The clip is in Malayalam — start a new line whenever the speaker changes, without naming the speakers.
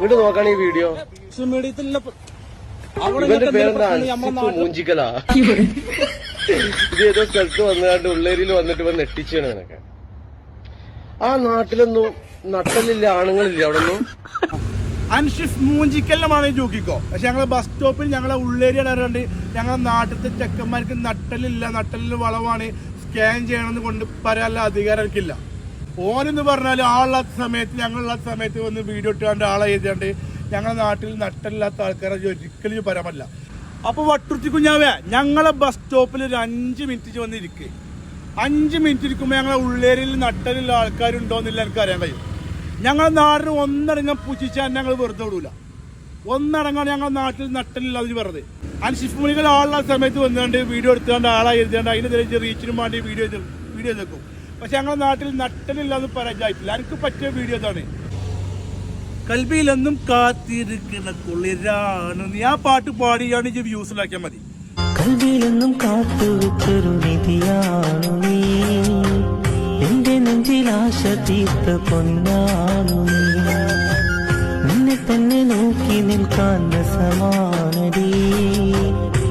ഇങ്ങോട്ട് നോക്കാണ് ഈ വീഡിയോ ഇവന്റെ പേരെന്താ മൂഞ്ചിക്കലാ. ഇത് ഏതോ സ്ഥലത്ത് വന്നുകൊണ്ട് ഉള്ളേരിയിൽ വന്നിട്ട് ഇവൻ നെട്ടിച്ചാണ് നിനക്ക് ആ നാട്ടിലൊന്നും നട്ടലില്ല ആണുങ്ങളില്ല അവിടെ ഒന്നും
അൻഷിഫ് മൂഞ്ചിക്കല്ലമാണ് ജോക്കിക്കോ. പക്ഷെ ഞങ്ങളെ ബസ് സ്റ്റോപ്പിൽ ഞങ്ങളെ ഉള്ളേരിയ ഇടാറുണ്ട് ഞങ്ങളെ നാട്ടിലത്തെ ചെക്കന്മാർക്ക് നട്ടലില്ല നട്ടലിന് വളവാണ് സ്കാൻ ചെയ്യണമെന്ന് കൊണ്ട് പറയാനുള്ള അധികാരം എനിക്കില്ല. ഓനെന്ന് പറഞ്ഞാൽ ആളില്ലാത്ത സമയത്ത് ഞങ്ങളില്ലാത്ത സമയത്ത് വന്ന് വീഡിയോ ഇട്ടുകൊണ്ട് ആളെ എഴുതിയാണ്ട് ഞങ്ങളുടെ നാട്ടിൽ നട്ടല്ലാത്ത ആൾക്കാരെ ഒരിക്കലും പരമല്ല അപ്പോൾ അപ്പൊ വട്ടുർത്തി കുഞ്ഞാവേ ഞങ്ങളെ ബസ് സ്റ്റോപ്പിൽ ഒരു അഞ്ച് മിനിറ്റ് വന്ന് ഇരിക്കുക അഞ്ച് മിനിറ്റ് ഇരിക്കുമ്പോൾ ഞങ്ങളെ ഉള്ളേരിയിൽ നട്ടലുള്ള ആൾക്കാരുണ്ടോന്നില്ല എനിക്ക് അറിയാൻ കഴിയും. ഞങ്ങളെ നാടിന് ഒന്നടങ്കം പുച്ഛിച്ചാൽ ഞങ്ങൾ വെറുതെ വിടൂല. ഒന്നടങ്കാണ് ഞങ്ങളുടെ നാട്ടിൽ നട്ടലില്ലാതെ അതിന് വെറുതെ. അൻഷിഫ് മണികൾ ആളുള്ള സമയത്ത് വന്നുകൊണ്ട് വീഡിയോ എടുത്തുകൊണ്ട് ആളായി എഴുതിയാണ്ട് അതിനെതിരെ റീച്ചിനും വേണ്ടി വീഡിയോ വീഡിയോ എടുക്കും പക്ഷെ ഞങ്ങളുടെ നാട്ടിൽ നട്ടലില്ലാന്ന് പറയാറ്റില്ല എനിക്ക് പറ്റിയ വീഡിയോ ഇതാണ്. കൽബിയിലെന്നും കാത്തിരിക്കുന്ന കുളിരാണ്. ആ പാട്ട് പാടിയാണ് ഇത് വ്യൂസിലാക്കിയാൽ മതി.
കൽബിയിലെന്നും കാത്തു നിധിയാണു നീ. എന്റെ നെഞ്ചിൽ ആശ തീർത്ത പൊന്നാണു നീ. നിന്നെ തന്നെ നോക്കി നിൽക്കാൻ സമാ